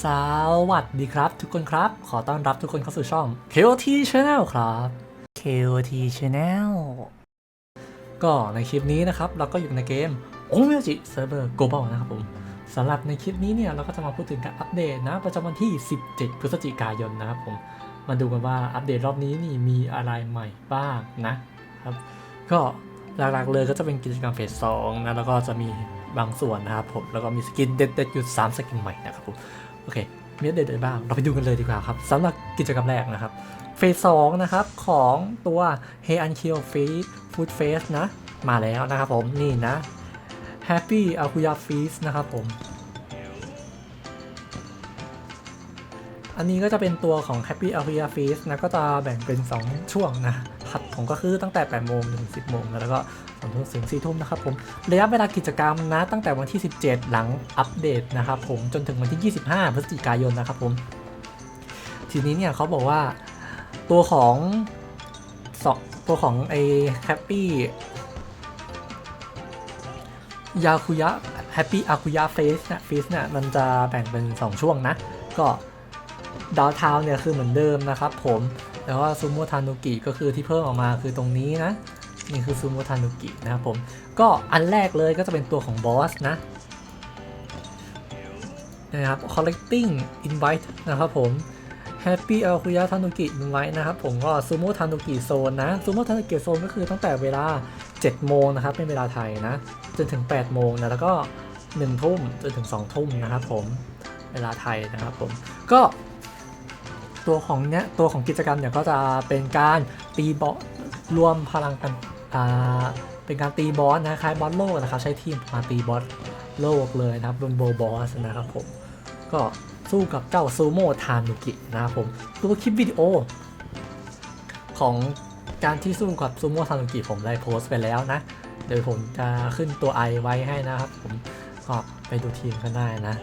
สวัสดีครับ ทุกคนครับ ขอต้อนรับทุกคนเข้าสู่ช่อง KOT Channel ครับ KOT Channel ก็ในคลิปนี้นะครับ เราก็อยู่ในเกม o m e g i Server Global นะครับผมสำหรับในคลิปนี้เนี่ย เราก็จะมาพูดถึงการอัปเดตนะ ประจำวันที่ 17 พฤศจิกายนนะครับผม มาดูกันว่าอัปเดตรอบนี้นี่มีอะไรใหม่บ้างนะครับ ก็หลักๆเลยก็จะเป็นกิจกรรมเฟสสองนะ แล้วก็จะมีบางส่วนนะครับผม แล้วก็มีสกินเด็ดๆอยู่3สกินใหม่นะครับผม โอเคมีอัปเดตอะไรบ้าง เราไปดูกันเลยดีกว่าครับสำหรับกิจกรรมแรกนะครับ เฟสสองนะครับ ของตัว Hey Unkill Feast Food Face นะ มาแล้วนะครับผม นี่นะ Happy Akuya Feast นะครับผม อันนี้ก็จะเป็นตัวของ Happy Akuya Feast นะก็จะแบ่งเป็น 2 ช่วงนะผัดของก็คือตั้งแต่ 8 โมงถึง 10 โมง แล้วก็2ทุ่มถึง4ทุ่มนะครับผมระยะเวลากิจกรรมนะ ตั้งแต่วันที่ 17 หลังอัปเดตนะครับผมจนถึงวันที่ 25 พฤศจิกายนนะครับผม ทีนี้เนี่ยเขาบอกว่าตัวของสองตัวของไอ้แฮปปี้ยาคุยะแฮปปี้อาคุยะเฟสเนี่ยเฟสเนี่ยมันจะแบ่งเป็น 2 ช่วงนะ ก็ ดาวทาวเนี่ยคือเหมือนเดิมนะครับผมแล้วก็ซูโมทานุกิก็คือที่เพิ่มออกมาคือตรงนี้นะ นี่คือซูโมทานุกินะครับผมก็อันแรกเลยก็จะเป็นตัวของบอสนะนะครับ collecting invite นะครับผม Happy a k u y a Tanuki invite นะครับผมก็ซูโมทานุกิโซนนะซูโมทานุกิโซนก็คือตั้งแต่เวลา 7 โมงนะครับเป็นเวลาไทยนะ จนถึง 8 โมงนะ แล้วก็ 1 ทุ่มจนถึง 2 ทุ่มนะครับผม เวลาไทยนะครับผม ก็ ตัวของเนี้ยตัวของกิจกรรมเนี่ยก็จะเป็นการตีบอสรวมพลังกันอ่าเป็นการตีบอสนะคล้ายบอสโลกนะครับใช้ทีมมาตีบอสโลกเลยนะครับบนโบบอสนะครับผมก็สู้กับเจ้าซูโม่ทานุกินะครับผมตัวคลิปวิดีโอ ของการที่สู้กับซูโม่ทานุกิผมได้โพสต์ไปแล้วนะเดี๋ยวผมจะขึ้นตัวไอไว้ให้นะครับผมก็ไปดูทีมกันได้นะ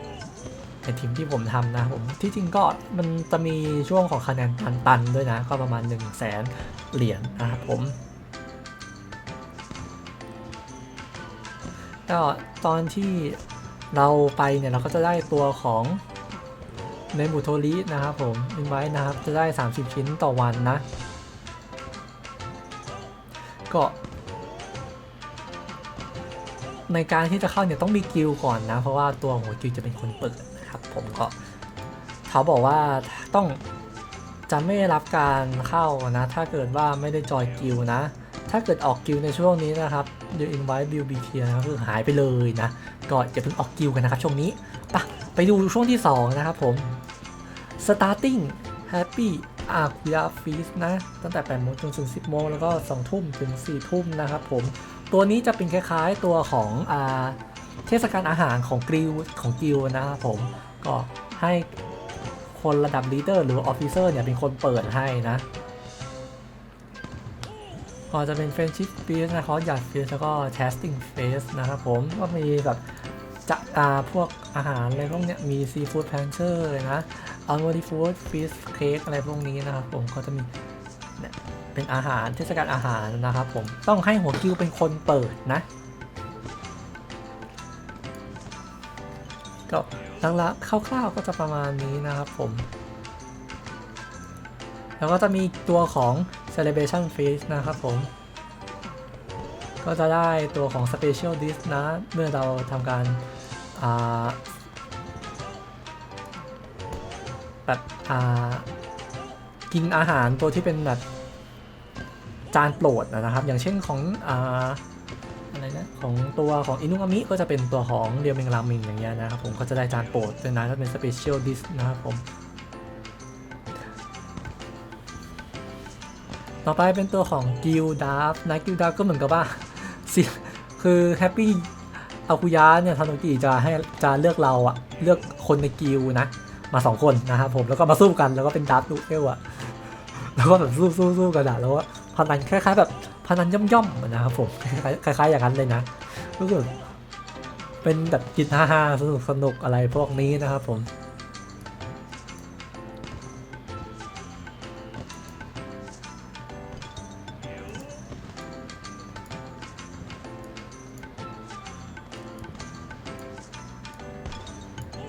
เป็นทีมที่ผมทำนะผมที่จริงก็มันจะมีช่วงของคะแนนตันๆด้วยนะ ก็ประมาณ 1 0 0 0 0แสนเหรียญนะครับผมก็ตอนที่เราไปเนี่ยเราก็จะได้ตัวของในบุโทรินะครับผมอินไว้นะครับจะได้ 30 ชิ้นต่อวันนะ ก็ในการที่จะเข้าเนี่ยต้องมีกิลก่อนนะ เพราะว่าตัวหัวกิลจะเป็นคนเปิด ผมก็เขาบอกว่าต้องจะไม่รับการเข้านะ ถ้าเกิดว่าไม่ได้จอยกิลนะ ถ้าเกิดออกกิลในช่วงนี้นะครับเดี๋ยวอินไว้บิลบีเทียนะครับคือหายไปเลยนะ ก็อย่าเพิ่งออกกิลกันนะครับ ช่วงนี้ปะไปดูช่วงที่ 2 นะครับผม starting happy a q u a feast นะ ตั้งแต่8โมงจนถึง 10 โมง แล้วก็ 2 ทุ่มถึง 4 ทุ่มนะครับผม ตัวนี้จะเป็นคล้ายๆตัวของอเทศกาลอาหารของกิลของกิลนะครับผม ก็ให้คนระดับลีดเดอร์หรือออฟฟิเซอร์เนี่ยเป็นคนเปิดให้นะก็จะเป็น Friendship Feast นะครับหยาด Feast แล้วก็ Tasting Feast นะครับผมก็มีแบบจะอาพวกอาหารอะไรพวกเนี้ยมี Seafood Plancher เลยนะอัลโมดิฟูดฟิสเค้กอะไรพวกนี้นะครับผมก็จะมีเป็นอาหารเทศกาลอาหารนะครับผมต้องให้หัวคิวเป็นคนเปิดนะ ก็หลักๆคร่าวๆก็จะประมาณนี้นะครับผม แล้วก็จะมีตัวของ celebration feast นะครับผม ก็จะได้ตัวของ special dish นะ เมื่อเราทำการาแบบกินอาหารตัวที่เป็นแบบจานโปรดนะครับ อย่างเช่นของอ นะของตัวของอินุอามิก็จะเป็นตัวของเรียวเมงรามิงอย่างเงี้ยนะครับผมก็จะได้จานโปรดเป็นนะถ้าเป็นสเปเชียลดิสนะครับผม ต่อไปเป็นตัวของกิลดาฟนะกิลดาฟก็เหมือนกับว่าสิคือแฮปปี้อาคุยะเนี่ยทานุกิจะให้จะเลือกเราอะเลือกคนในกิลนะ มาสองคนนะครับผมแล้วก็มาสู้กันแล้วก็เป็นดาร์ฟดูเอลอะแล้วก็แบบสู้สู้สู้กันอะแล้วก็พนันคล้ายๆแบบ พนันย่อมย่อมๆนะครับผมคล้ายๆอย่างนั้นเลยนะก็คือเป็นแบบกินฮาฮาสนุกสนุกอะไรพวกนี้นะครับผม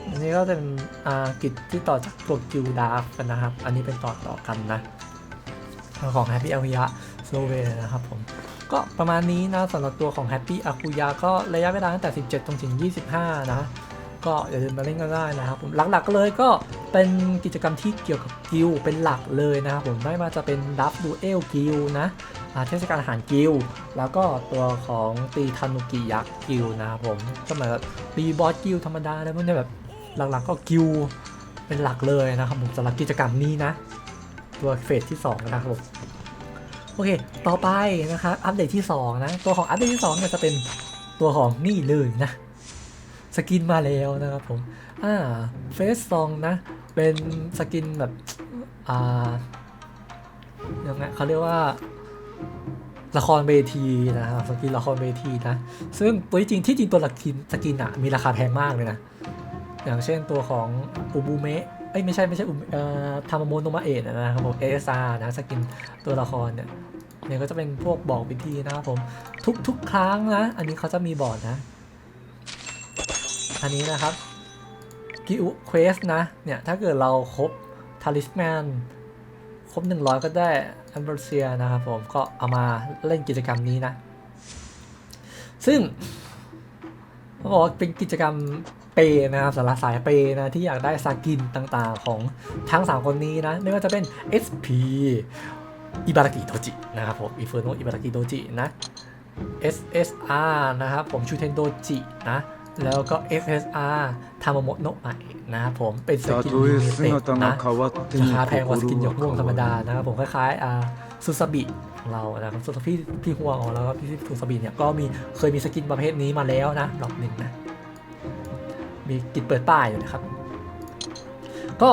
นี่นี้ก็จะเป็นอ่ากิจที่ต่อจากตัวกิลดาฟกันนะครับ อันนี้เป็นต่อต่อกันนะ ของ Happy a อ u y a s l o w e นะครับผม ก็ประมาณนี้นะสำหรับตัวของ Happy a อ u y a ก็ระยะเวลาตั้งแต่ 17 จนถึง 25 นะ ก็อย่าลืมมาเล่นกันได้นะครับผมหลักๆเลยก็เป็นกิจกรรมที่เกี่ยวกับกิลเป็นหลักเลยนะครับผมไม่ว่าจะเป็นดับดูเอลกิลนะเทศกาลอาหารกิลแล้วก็ตัวของตีทานุกิยักษ์กิลนะครับผมก็เหมือนตีบอสกิลธรรมดาแล้วพวกเนี้ยแบบหลักๆก็กิลเป็นหลักเลยนะครับผมสำหรับกิจกรรมนี้นะ ตัวเฟสที่สองนะครับผม โอเค ต่อไปนะครับอัปเดตที่สองนะ ตัวของอัปเดตที่สองเนี่ยจะเป็นตัวของนี่เลยนะ สกินมาแล้วนะครับผม อ่าเฟสซองนะ เป็นสกินแบบ อ่ายังไงเขาเรียกว่าละครเวทีนะครับสกินละครเวทีนะ ซึ่งตัวจริงที่จริงตัวละกินสกินอะมีราคาแพงมากเลยนะ อย่างเช่นตัวของอูบูเมะ เอ้ยไม่ใช่ไม่ใช่อุเอ่อทามาโมโนมาเอะนะครับผมเอสอาร์นะสกินตัวละครเนี่ยเนี่ยก็จะเป็นพวกบอกวิธีนะครับผมทุกทุกครั้งนะ อันนี้เขาจะมีบอร์ดนะ อันนี้นะครับกิวเควสนะเนี่ยถ้าเกิดเราครบทาริสแมนครบ 100 ก็ได้อันเบอร์เซียนะครับผมก็เอามาเล่นกิจกรรมนี้นะ ซึ่งเขาบอกว่าเป็นกิจกรรม เปนะครับสารสายเปนะที่อยากได้สกินต่างๆของทั้ง 3 คนนี้นะไม่ว่าจะเป็น SP อิบารากิโดจินะครับผมอิเฟอร์โนอิบารากิโดจินะ SSR นะครับผมชูเทนโดจินะแล้วก็ SSR ทามาโมโนะใหม่นะครับผมเป็นสกินยูเต็ดนะราคาแพงกว่าสกินหยกง่วงธรรมดานะครับผมคล้ายๆอ่าซูซาบิของเรานะครับซูซาพี่พี่หัวขล้วก็พี่ซูซาบิเนี่ยก็มีเคยมีสกินประเภทนี้มาแล้วนะรอบหนึ่งนะ มีกินเปิดป้ายอยู่นะครับ ก็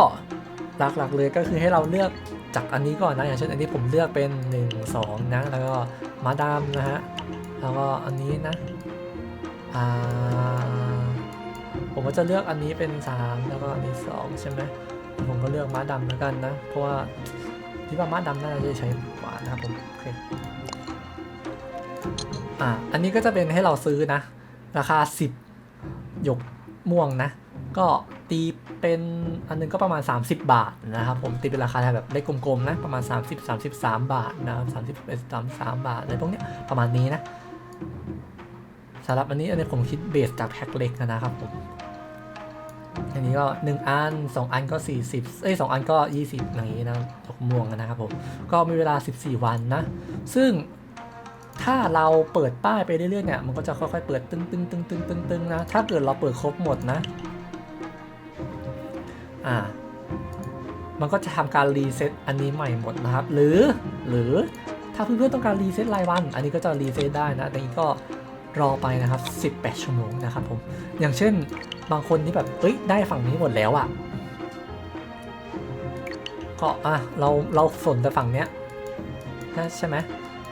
หลักๆเลยก็คือให้เราเลือกจากอันนี้ก่อนนะอย่างเช่นอันนี้ผมเลือกเป็น 1 2 นะ แล้วก็มาดามนะฮะแล้วก็อันนี้นะผมก็จะเลือกอันนี้เป็น 3 แล้วก็อันนี้2ใช่ไหมผมก็เลือกม้าดำแล้วกันนะ เพราะว่าที่ว่าม้าดำน่าจะใช้กว่านะครับผมโอเคอ่าอันนี้ก็จะเป็นให้เราซื้อนะ ราคา 10หยก ม่วงนะ ก็ตีเป็นอันนึงก็ประมาณ 30 บาทนะครับผมตีเป็นราคาแบบเลขกลมๆนะประมาณ 30 33 บาทนะครับ30 33 บาทอะไรพวกเนี้ยประมาณนี้นะสำหรับอันนี้อันนี้ผมคิดเบสจากแพ็คเล็กนะครับผมอันนี้ก็ 1 อัน 2 อันก็ 40เอ้ย2อันก็ 20อย่างนี้นะดอกม่วงนะครับผม ก็มีเวลา 14 วันนะ ซึ่ง ถ้าเราเปิดป้ายไปเรื่อยๆเนี่ยมันก็จะค่อยๆเปิดตึ้งตึ้งตึ้งตึ้งตึ้งตึ้งนะถ้าเกิดเราเปิดครบหมดนะอ่ามันก็จะทำการรีเซ็ตอันนี้ใหม่หมดนะครับ หรือหรือถ้าเพื่อนๆต้องการรีเซ็ตรายวัน อันนี้ก็จะรีเซ็ตได้นะแต่นี้ก็รอไปนะครับ 18 ชั่วโมงนะครับผม อย่างเช่นบางคนที่แบบเอ้ยได้ฝั่งนี้หมดแล้วอะ่ะ ก็อะเราเราสนแต่ฝั่งเนี้ยใช่ไหม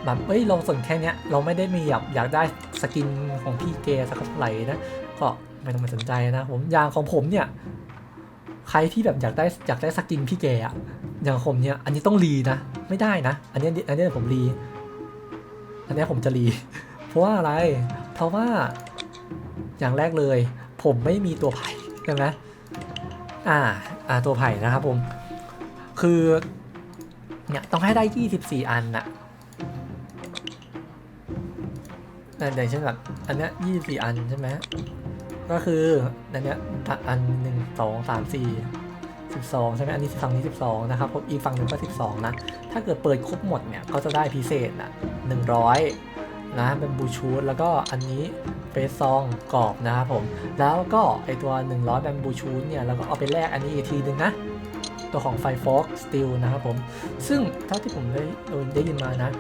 แบบเอ้ยเราสนแค่เนี้ยเราไม่ได้มีอยากอยากได้สกินของพี่เกสักเท่าไหร่นะก็ไม่ต้องไปสนใจนะผมอย่างของผมเนี่ยใครที่แบบอยากได้อยากได้สกินพี่เกอะอย่างผมเนี่ยอันนี้ต้องรีนะไม่ได้นะ อันนี้อันนี้ผมรีอันนี้ผมจะรี เพราะว่าอะไร เพราะว่าอย่างแรกเลย ผมไม่มีตัวไผ่ใช่ไหมอ่าอ่าตัวไผ่นะครับผมคือเนี่ยต้องให้ได้ 24 อันน่ะ อย่างเช่นแบบอันเนี้ย24อันใช่ไหมก็คืออันเนี้ยอันหนึ่งสองสามสี่สิบสองใช่ไหมอันนี้ฝั่งนี้สิบสองนะครับผมอีกฝั่งหนึ่งก็สิบสองนะ ถ้าเกิดเปิดครบหมดเนี่ยก็จะได้พิเศษอะหนึ่งร้อยนะเป็นบูชูดแล้วก็อันนี้เฟสซองกรอบนะครับผม แล้วก็ไอตัว 100แบมบูชูดเนี่ยแล้วก็เอาไปแลกอันนี้อีกทีนึงนะ ตัวของไฟฟอกสตีลนะครับผม ซึ่งเท่าที่ผมได้ได้ยินมานะ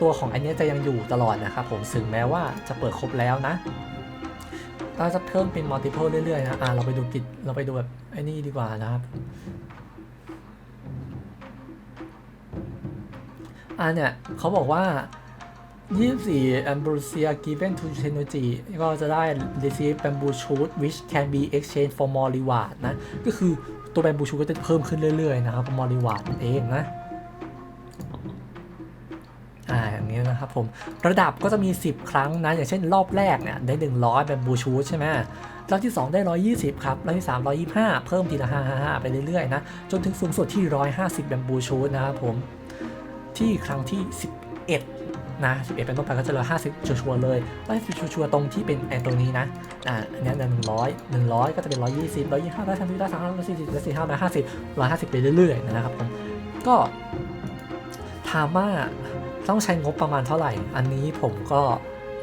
ตัวของอันเนี้ยจะยังอยู่ตลอดนะครับผมถึงแม้ว่าจะเปิดครบแล้วนะก็จะเพิ่มเป็นมัลติเพลเรื่อยๆนะอ่าเราไปดูกิจเราไปดูแบบไอ้นี่ดีกว่านะครับอ่าเนี่ยเขาบอกว่า 24 Ambrosia given to Shinoji ก็จะได้ receive bamboo shoot which can be exchanged for more reward นะ ก็คือตัว bamboo shoot ก็จะเพิ่มขึ้นเรื่อยๆนะครับ more reward เองนะ ผมระดับก็จะมี 10 ครั้งนะอย่างเช่นรอบแรกเนี่ยได้ 100แบบบูชูใช่ไหมรอบที่ 2 ได้ 120 ครับรอบที่ 3 125 เพิ่มทีละ555 ไปเรื่อยๆนะจนถึงสูงสุดที่ 150 แบบบูชูนะครับผมที่ครั้งที่ 11 นะ 11 เป็นต้นไปก็จะเหลือ50 ชัวร์ๆเลย150ชัวร์ๆตรงที่เป็นไอ้ตรงนี้นะอ่าอันเนี้หนึ่งร้อยหนึ่งร้อยก็จะเป็นร้อยยี่สิบร้อยยี่ห้าร้อยสามสิบร้อยสามร้อยสี่สิบร้อยสี่ห้าร้อยห้าสิบร้อยห้าสิบไปเรื่อยๆนะครับผมก็ถามว่า ต้องใช้งบประมาณเท่าไหร่ อันนี้ผมก็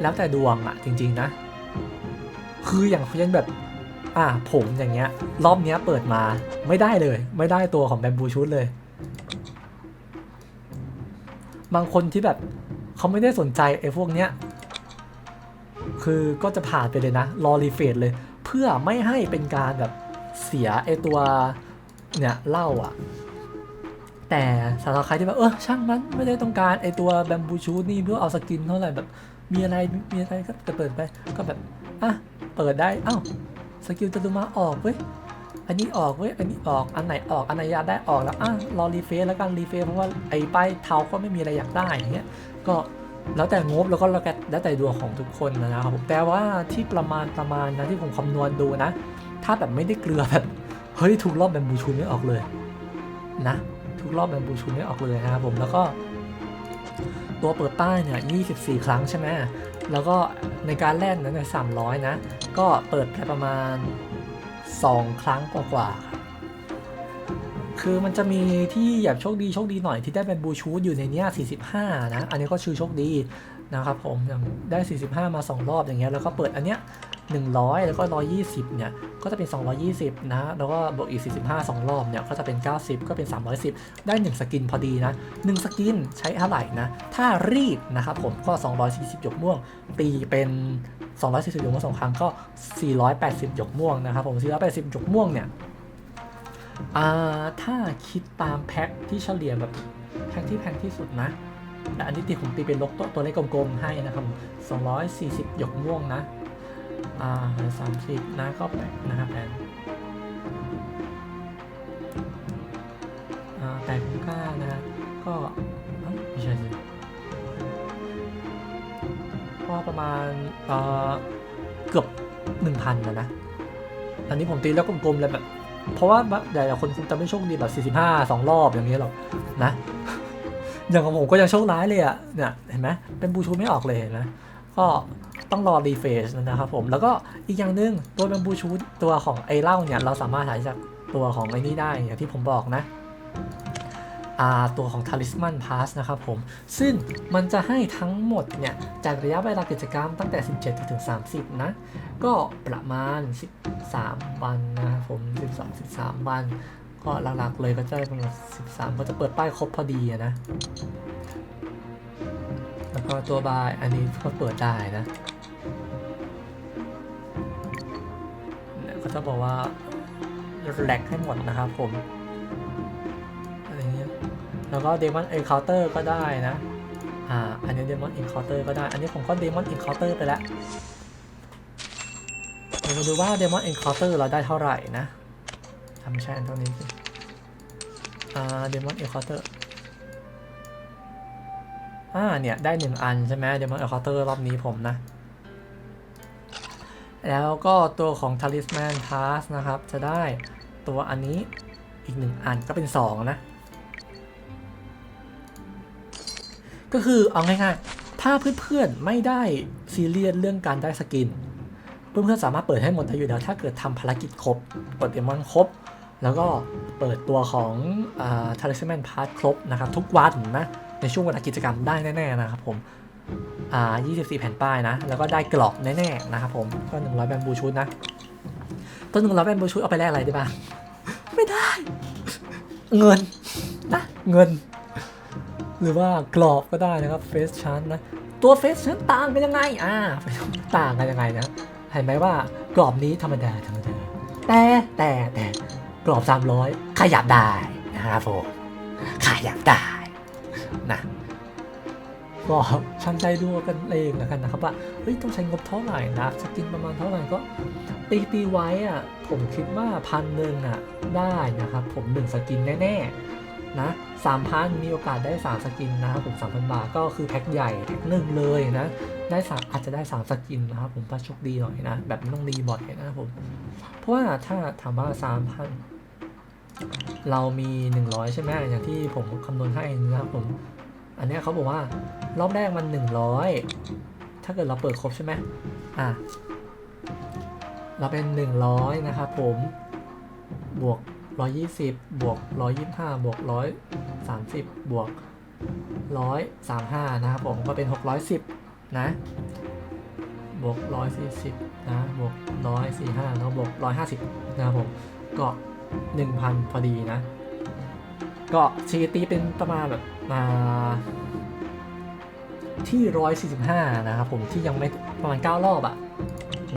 แล้วแต่ดวงอะจริง ๆ นะ คืออย่างเช่นแบบ อ่าผมอย่างเงี้ย รอบเนี้ยเปิดมาไม่ได้เลย ไม่ได้ตัวของแบมบูชุดเลย บางคนที่แบบเขาไม่ได้สนใจไอ้พวกเนี้ย คือก็จะผ่านไปเลยนะ รอรีเฟรชเลย เพื่อไม่ให้เป็นการแบบเสียไอ้ตัวเนี่ยเล่าอะ แต่สำหรับใครที่แบบเออช่างมันไม่ได้ต้องการไอตัวแบมบูชูนี่เพื่อเอาสกินเท่าไหร่แบบ มีอะไรมีอะไรก็เปิดไปก็แบบอะเปิดได้เอ้าสกิลจะดูมาออกเว้ยอันนี้ออกเว้ยอันนี้ออกอันไหนออกอันไหนอยากได้ออกแล้วอะรอรีเฟรชแล้วกันรีเฟรชเพราะว่าไอ้ป้ายเท้าก็ไม่มีอะไรอยากได้อย่างเงี้ยก็แล้วแต่งบแล้วก็แล้วแต่แแตดวงของทุกคนนะครับผมแต่ว่าที่ประมาณประมาณนะที่ผมคำนวณดูนะ ถ้าแบบไม่ได้เกลือแบบเฮ้ยถูกรอบแบมบูชูไม่ออกเลยนะ ทุกรอบแบมบูชูไม่ออกเลยนะครับผมแล้วก็ ตัวเปิดป้ายเนี่ย 24 ครั้งใช่ไหมแล้วก็ในการแลกนั้นเนี่ย300 นะ ก็เปิดไปประมาณ 2 ครั้งกว่าๆครับคือมันจะมีที่แบบโชคดีโชคดีหน่อยที่ได้เป็นบูชูดอยู่ในเนี้ย45 นะ อันนี้ก็ชื่อโชคดีนะครับผมอย่างได้ 45 มา 2 รอบอย่างเงี้ยแล้วก็เปิดอันเนี้ย 100 แล้วก็ 120 เนี่ย ก็จะเป็น 220 นะ แล้วก็บวกอีก 45 2 รอบ เนี่ย ก็จะเป็น 90 ก็เป็น 310 ได้ 1 สกินพอดีนะ 1 สกินใช้เท่าไหร่นะ ถ้ารีดนะครับผม ก็ 240 หยกม่วง ตีเป็น 240 หยกม่วงสองครั้ง ก็ 480 หยกม่วงนะครับผม 480 หยกม่วง เนี่ยถ้าคิดตามแพ็คที่เฉลี่ยแบบแพ็คที่แพงที่สุดนะแต่อันนี้ตีผมตีเป็นลกตัวตัวเลขกลมๆให้นะครับ 240 หยกม่วงนะ อ่าสามสิบนะก็แปดนะครับแปดอ่าแปดคูณเก้านะฮะก็ไม่ใช่สิก็ประมาณเอ่อเกือบหนึ่งพันนะนะ อันนี้ผมตีแล้วกลมๆเลยแบบเพราะว่าหลายๆคนคงจะไม่โชคดีแบบ45 2 รอบอย่างเงี้ยหรอกนะ อย่างของผมก็ยังโชคร้ายเลยอะเนี่ยเห็นไหมเป็นบูชูไม่ออกเลยเห็นไหมก็ ต้องรอรีเฟชนะครับผมแล้วก็อีกอย่างหนึ่งตัวแบมบูชูตัวของไอเหล้าเนี่ยเราสามารถหาจากตัวของไอ้นี่ได้อย่างที่ผมบอกนะตัวของ Talisman Pass นะครับผม ซึ่งมันจะให้ทั้งหมดเนี่ย จากระยะเวลากิจกรรมตั้งแต่ 17 ถึง 30 นะ ก็ประมาณ 13 วันนะครับผม 12 13 วัน ก็หลักๆเลยก็จะประมาณ13 ก็จะเปิดป้ายครบพอดีนะ แล้วก็ตัวบายอันนี้ก็เปิดได้นะ จะบอกว่าแหลกให้หมดนะครับผมอะไรเงี้ยแล้วก็เดมอนเอ็นเคาน์เตอร์ก็ได้นะ อ่า อันนี้เดมอนเอ็นเคาน์เตอร์ก็ได้ อันนี้ผมก็เดมอนเอ็นเคาน์เตอร์ไปแล้วเดี๋ยวมาดูว่าเดมอนเอ็นเคาน์เตอร์เราได้เท่าไหร่นะทำไม่ใช่อันเท่านี้สิอ่าเดมอนเอ็นเคาน์เตอร์อ่าเนี่ย ได้หนึ่งอันใช่ไหมเดมอนเอลคาเตอร์รอบนี้ผมนะ แล้วก็ตัวของ Talisman Pass นะครับ จะได้ตัวอันนี้อีกหนึ่งอันก็เป็น 2 นะ ก็คือเอาง่ายๆ ถ้าเพื่อนๆ ไม่ได้ซีเรียสเรื่องการได้สกิน เพื่อนๆ สามารถเปิดให้หมดได้อยู่แล้ว ถ้าเกิดทำภารกิจครบเปิดเดมอนครบ แล้วก็เปิดตัวของอ่า Talisman Pass ครบนะครับ ทุกวันนะ ในช่วงเวลากิจกรรมได้แน่ๆนะครับผม อ่า24 แผ่นป้ายนะ แล้วก็ได้กรอบแน่ๆนะครับผม ก็ 100 แบมบูชุดนะตัว100แบมบูชุดเอาไปแลกอะไรได้บ้าง ไม่ได้ เงินนะเงิน หรือว่ากรอบก็ได้นะครับเฟสชันนะ ตัวเฟสชันต่างกันยังไง อ่า ต่างกันยังไงนะ เห็นไหมว่ากรอบนี้ธรรมดาธรรมดา แต่แต่แต่กรอบ 300 ขยับได้นะครับผมขยับได้นะ ก็ช่างใจดูกันเองแล้วกันนะครับว่าเฮ้ยต้องใช้งบเท่าไหร่นะสกินประมาณเท่าไหร่ก็ตีตีไว้อะผมคิดว่าพันหนึ่งอะได้นะครับผมหนึ่งสกินแน่ๆนะ3,000มีโอกาสได้3สกินนะครับผม3,000บาทก็คือแพ็คใหญ่แพ็คหนึ่งเลยนะได้สามอาจจะได้3สกินนะครับผมถ้าโชคดีหน่อยนะแบบไม่ต้องรีบ่อยนะครับผมเพราะว่าถ้าถามว่า3,000เรามี 100 ใช่ไหมอย่างที่ผมคำนวณให้นะครับผม อันนี้เขาบอกว่า รอบแรกมัน 100 ถ้าเกิดเราเปิดครบใช่ไหมอะเราเป็น 100 นะครับผม บวก 120 บวก 125 บวก 130 บวก 135 นะครับผม ก็เป็น 610 นะ บวก 140 นะ บวก 145 แล้วบวก 150 นะครับผม ก็ 1,000 พอดีนะ ก็ชีตีเป็นประมาณแบบมา ที่ 145 นะครับผมที่ยังไม่ประมาณ 9 รอบอะ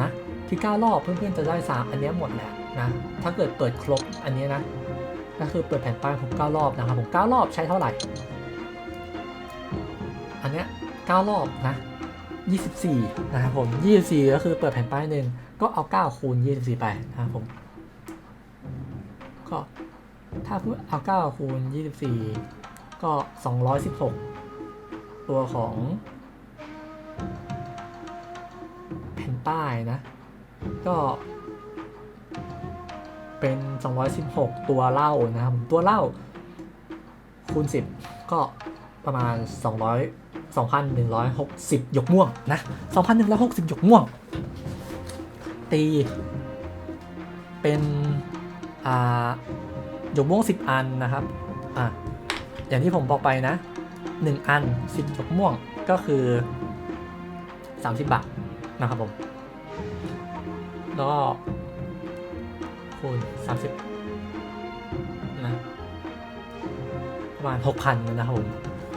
นะที่ 9 รอบเพื่อนๆจะได้ 3 อันนี้หมดแหละนะถ้าเกิดเปิดครบอันนี้นะก็คือเปิดแผ่นป้ายผม9รอบนะครับผม9รอบใช้เท่าไหร่ อันเนี้ย9รอบนะ24นะครับผม24 ก็คือเปิดแผ่นป้ายหนึ่งก็เอา 9 คูณ 24 ไปนะครับผมก็ถ้าเพื่อเอา 9 คูณ 24 ก็ 216 ตัวของแผ่นป้ายนะ ก็เป็น 216 ตัวเล่านะครับ ตัวเล่าคูณ 10 ก็ประมาณ 200 2,160 หยกม่วงนะ 2,160 หยกม่วง ตี เป็น อ่า หยกม่วง 10 อันนะครับ อะ อย่างที่ผมบอกไปนะ 1 อัน 10หยกม่วงก็คือ 30 บาทนะครับผม แล้วก็คูณ 30 นะ ประมาณ 6,000 นะครับผม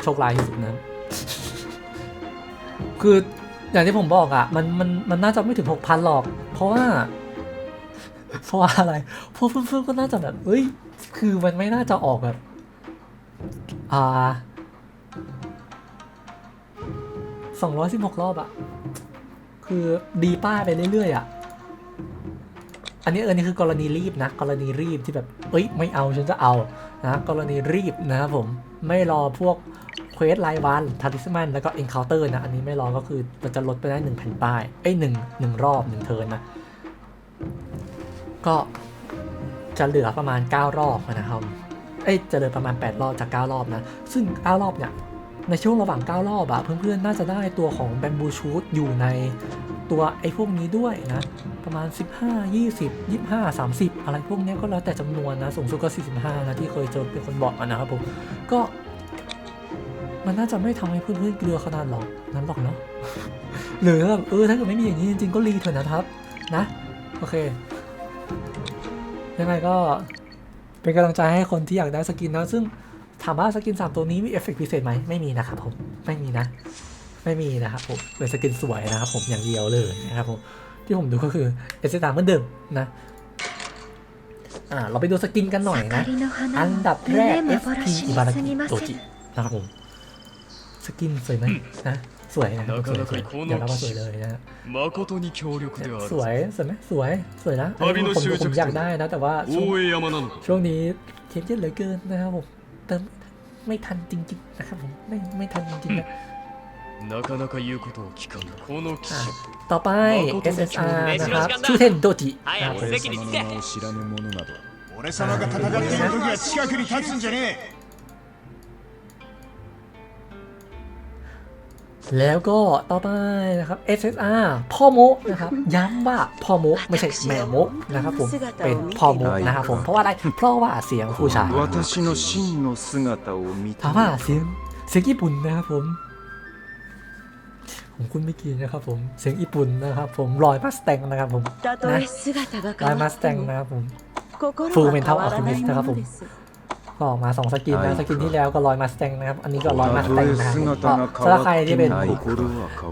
โชคร้ายที่สุดนั้นคืออย่างที่ผมบอกอะ่ะ มันมันมันน่าจะไม่ถึง 6,000 หรอก เพราะว่า เพราะว่าอะไร เพราะเพื่อนๆก็น่าจะแบบเอ้ย คือมันไม่น่าจะออกแบบ อ่า สองร้อยสิบหกรอบอะคือดีป้ายไปเรื่อยๆอะอันนี้เออนี่คือกรณีรีบนะ กรณีรีบที่แบบ เอ้ยไม่เอาฉันจะเอานะกรณีรีบนะครับผมไม่รอพวกเควสรายวันทัติสมันแล้วก็เอนเคาน์เตอร์นะ อันนี้ไม่รอก็คือมันจะลดไปได้หนึ่งแผ่นป้ายเอ้ยหนึ่งหนึ่งรอบหนึ่งเทินนะ ก็จะเหลือประมาณ 9 รอบนะครับ เอ้ยจะเหลือประมาณ 8 รอบจาก 9 รอบนะ ซึ่ง 9 รอบเนี่ย ในช่วงระหว่าง 9 รอบอะเพื่อนๆ น่าจะได้ตัวของแบมบูชูดอยู่ในตัวไอ้พวกนี้ด้วยนะ ประมาณ 15 20 25 30 อะไรพวกนี้ก็แล้วแต่จำนวนนะสูงสุดก็ 45 นะที่เคยเจอเป็นคนบอกนะครับผมก็มันน่าจะไม่ทำให้เพื่อนๆเกลือขนาดหรอกนั้นหรอกเนาะหรือแบบเออถ้าเกิดไม่มีอย่างนี้จริงๆก็รีเถอะนะครับ นะ โอเค ยังไงก็เป็นกำลังใจให้คนที่อยากได้สกินนะซึ่ง ถามว่าสกิน 3 ตัวนี้มีเอฟเฟกต์พิเศษไหมไม่มีนะครับผมไม่มีนะ ไม่มีนะครับผมเป็นสกินสวยนะครับผมอย่างเดียวเลยนะครับผมที่ผมดูก็คือเอเซตามเหมือนเดิมนะเราไปดูสกินกันหน่อยนะ อันดับแรก FP อิบารากิโตจินะครับผมสกินสวยไหมนะสวยนะสวยสวยเดี๋ยวเรามาสวยเลยนะสวยสวยไหมสวยสวยนะผมผมอยากได้นะ แต่ว่าช่วงนี้เทปเยอะเหลือเกินนะครับผม เติมไม่ทันจริงๆนะครับผมไม่ไม่ทันจริงๆนะ なかなか言うことを聞かんこの騎士 ต่อไป SSR นะครับชื่อเทนโดจินะครับผม 俺様の名を知らぬ者など俺様が戦っている時は近くに立つんじゃねえ แล้วก็ต่อไปนะครับ SSR พ่อโมะนะครับ ย้ำว่าพ่อโมะไม่ใช่แม่โมะนะครับผมเป็นพ่อโมะนะครับผมเพราะอะไรเพราะว่าเสียงผู้ชายถามว่าเสียงเสียงญี่ปุ่นนะครับผมผมคุณไม่กินนะครับผมเสียงญี่ปุ่นนะครับผมลอยมาสแตงนะครับผมนะลอยมาสแตงนะครับผมฟูเมนเทัลอัลคิมิสนะครับผม ก็ออกมาสองสกินนะสกินที่แล้วก็ลอยมาสแตงนะครับอันนี้ก็ลอยมาสแตงนะครับก็สำหใครที่เป็น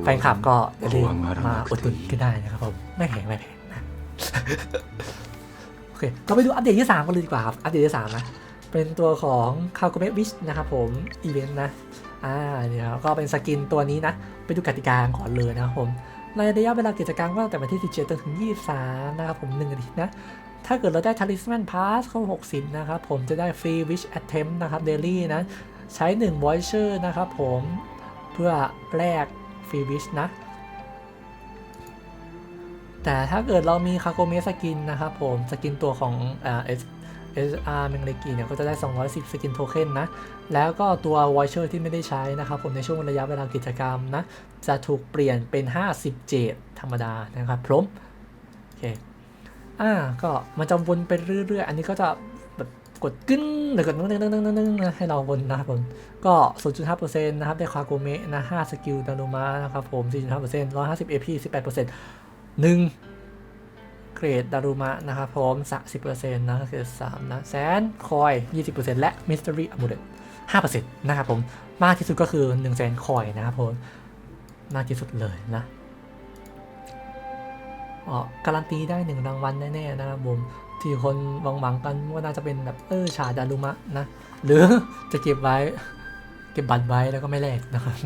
แฟนคลับก็จะได้มาอุดหนุนกันได้นะครับผมไม่แพงไม่แพงนะโอเคเราไปดูอัปเดตที่สามกันเลยดีกว่าครับอัปเดตที่สามนะเป็นตัวของคาโกเมะวิชนะครับผมอีเวนต์นะอ่าเดี๋ยวก็เป็นสกินตัวนี้นะไปดูกติกาก่อนเลยนะครับผมในระยะเวลากิจกรรมก็ตั้งแต่วันที่ 17จนถึง 23 นะครับผม1อาทิตย์นะ ถ้าเกิดเราได้ Talisman Pass เข้า60 นะครับ ผมจะได้ Free Wish Attempt นะครับ Daily นะ ใช้ 1 Voucher นะครับผมเพื่อแลก Free Wish นะ แต่ถ้าเกิดเรามีคาโกเมสกินนะครับผมสกินตัวของเอ่า S SR เมงเลกีเนี่ยก็จะได้ 210 สกินโทเค็นนะ แล้วก็ตัว Voucher ที่ไม่ได้ใช้นะครับผมในช่วงระยะเวลากิจกรรมนะ จะถูกเปลี่ยนเป็น 50 เจดธรรมดานะครับพร้อมโอเค อ่าก็มันจะวนไปเรื่อย ๆ อันนี้ก็จะแบบกดกึ้นหรือกดนึงนึงนึงนึงนึงนะให้เราวนนะครับผมก็ 0.5%นะครับได้คาโกเมะนะ5สกิลดารุมะนะครับผม 4.5% 150 AP 18% 1 เกรดดารุมะนะครับผม30%นะเกรด3นะแสนคอย 20%และ Mystery Amulet 5%นะครับผม มากที่สุดก็คือ1 0 0 0 0 0คอยนะครับผม มากที่สุดเลยนะ การันตีได้หนึ่งรางวัลแน่ๆนะครับผมที่คนหวังๆกันว่าน่าจะเป็นแบบเออชาดารุมะนะ หรือจะเก็บไว้ เก็บบัตรไว้แล้วก็ไม่แลกนะครับ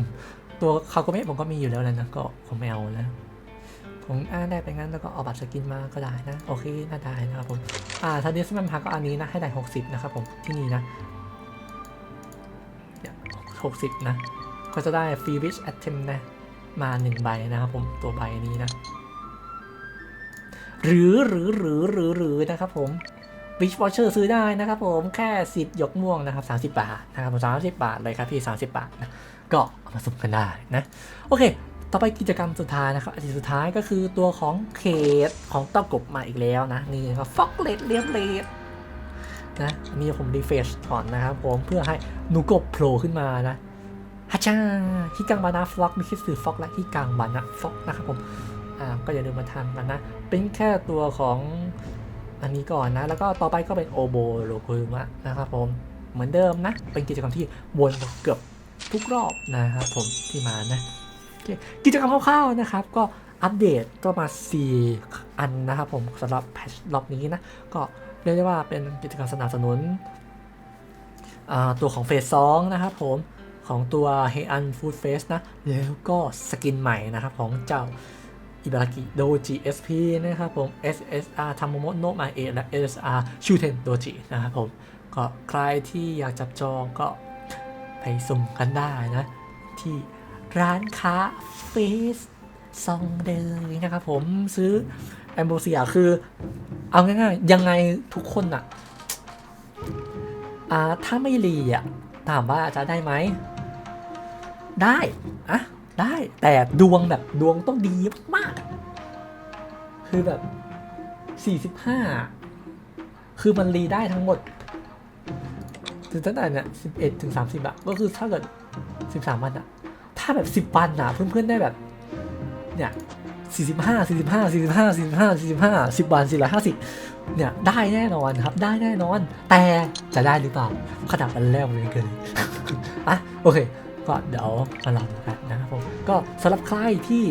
ตัวคาโกเมะผมก็มีอยู่แล้วแหละนะก็ผมไม่เอานะผมอ่าได้ไปงั้นแล้วก็เอาบัตรสกินมาก็ได้นะ โอเคน่าได้นะครับผมอ่าทันดิสมันพักก็อันนี้นะให้ได้ 60 นะครับผมที่นี่นะเนี่ย60นะ ก็จะได้ฟรีวิชแอตเทมนะ มาหนึ่งใบนะครับผมตัวใบนี้นะ หรือหรือหรือหรือหรือนะครับผม Wish Voucher ซื้อได้นะครับผมแค่สิบหยกม่วงนะครับ 30 บาทนะครับผม30บาทเลยครับพี่30 บาทนะก็เอามาสุ่มกันได้นะโอเค ต่อไปกิจกรรมสุดท้ายนะครับอันสุดท้ายก็คือตัวของเขตของเต้ากบมาอีกแล้วนะนี่ครับฟอกเลดเลียมเลดนะอันนี่ผมรีเฟชก่อนนะครับผมเพื่อให้หนูกบโผล่ขึ้นมานะฮัชชาฮิกังบานาฟล็อกมีคิดสื่อฟ็อกและฮิกังบานาฟล็อกนะครับผม อ่าก็อย่าลืมมาทำกันนะเป็นแค่ตัวของอันนี้ก่อนนะ แล้วก็ต่อไปก็เป็นโอโบโลคุมะนะครับผมเหมือนเดิมนะ เป็นกิจกรรมที่วนเกือบทุกรอบนะครับผมที่มานะกิจกรรมคร่าวๆนะครับ ก็อัปเดตก็มา 4 อันนะครับผมสำหรับแพทชรอบนี้นะ ก็เรียกได้ว่าเป็นกิจกรรมสนับสนุนตัวของเฟสสองนะครับผมของตัว h e อันฟูดเฟสนะ แล้วก็สกินใหม่นะครับของเจ้า อิบารากิโดจิ SP นะครับผม SSR ทาโมโมโนะมาเอและ SSR ชูเทนโดจินะครับผม ก็ใครที่อยากจับจองก็ไปสุ่มกันได้นะ ที่ร้านค้าเฟสซองเลยนะครับผมซื้อแอมโบเซียคือ เอาง่ายๆ ยังไงทุกคนอะอ่าถ้าไม่รีอะถามว่าจะได้ไหม ได้อะ ได้แต่ดวงแบบดวงต้องดีมาก คือแบบ 45 คือมันรีได้ทั้งหมด ถึงตั้งแต่เนี่ย11 ถึง 30อะก็คือถ้าเกิด 13 วันอะถ้าแบบ 10 วันอะเพื่อนๆได้แบบ เนี่ย45 45 45 45 45 10วัน450 เนี่ย ได้แน่นอนครับ ได้แน่นอน แต่จะได้หรือเปล่าขนาดมันแล้วเลยเกินอะโอเค ก็เดี๋ยวมาลองกันนะครับผมก็สำหรับใครที่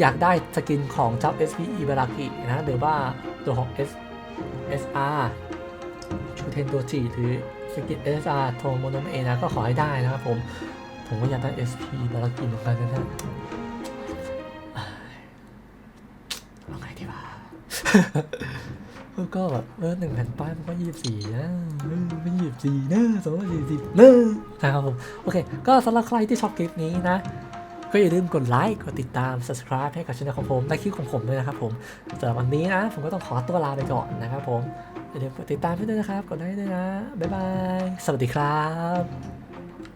อยากได้สกินของเจ้า SP i b a r a k i นะหรือว่าตัวของ S SR ชูเทนตัวจีหรือสกิน SR โทโมโนเอนะก็ขอให้ได้นะครับผม ผมก็อยากได้ SP i b a r a k i เหมือนกันนะท่านเอาไงดีวะ ก็แบบเออหนึ่งแผ่นป้ายมันก็ยี่สิบสี่นะเออไม่ยี่สิบสี่นะสองร้อยสี่สิบนะนะครับผมโอเค ก็สำหรับใครที่ชอบคลิปนี้นะ ก็อย่าลืมกดไลค์ กดติดตาม subscribe ให้กับช่องของผมและคลิปของผมด้วยนะครับผมสำหรับวันนี้นะ ผมก็ต้องขอตัวลาไปก่อนนะครับผมอย่าลืมกดติดตามด้วยนะครับ กดไลค์ด้วยนะ บ๊ายบาย สวัสดีครับ